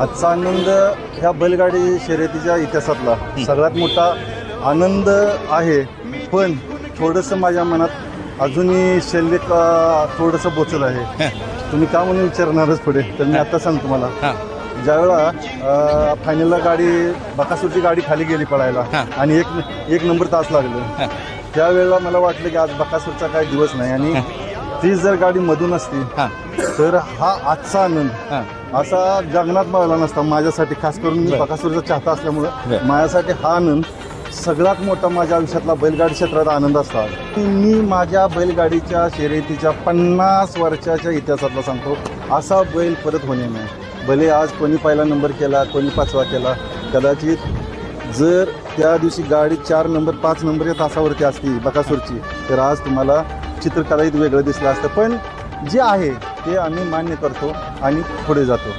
आजचा आनंद ह्या बैलगाडी शर्यतीच्या इतिहासातला सगळ्यात मोठा आनंद आहे. पण थोडंसं माझ्या मनात अजूनही शल्यक अ, थोडंसं बोचलं आहे. तुम्ही का म्हणून विचारणारच पुढे? तर मी आता सांगतो मला हां. ज्यावेळा फायनलला गाडी बकासूरची गाडी खाली गेली पळायला. आणि एक एक नंबर तास लागलं. त्यावेळेला मला वाटलं की आज बकासूरचा काही दिवस नाही आणि ती जर गाडी मधून असती तर हा आजचा आनंद. हां. असा जगण्यात मिळाला नसता माझ्यासाठी खास करून मी बरं. बकासूरचा चाहता असल्यामुळं बरं. माझ्यासाठी हा आनंद सगळ्यात मोठा माझ्या आयुष्यातला बैलगाडी क्षेत्रात आनंद असता मी माझ्या बैलगाडीच्या शर्यतीच्या पन्नास वर्षाच्या इतिहासातला सांगतो असा बैल परत होणे नाही. भले आज कोणी पहिला नंबर केला कोणी पाचवा केला कदाचित जर त्या दिवशी गाडी चार नंबर पाच नंबर या तासावरती असती बकासूरची तर आज तुम्हाला चित्र कदाचित वेगळं दिसलं असतं. पण जे आहे ते आम्ही मान्य करतो आणि पुढे जातो.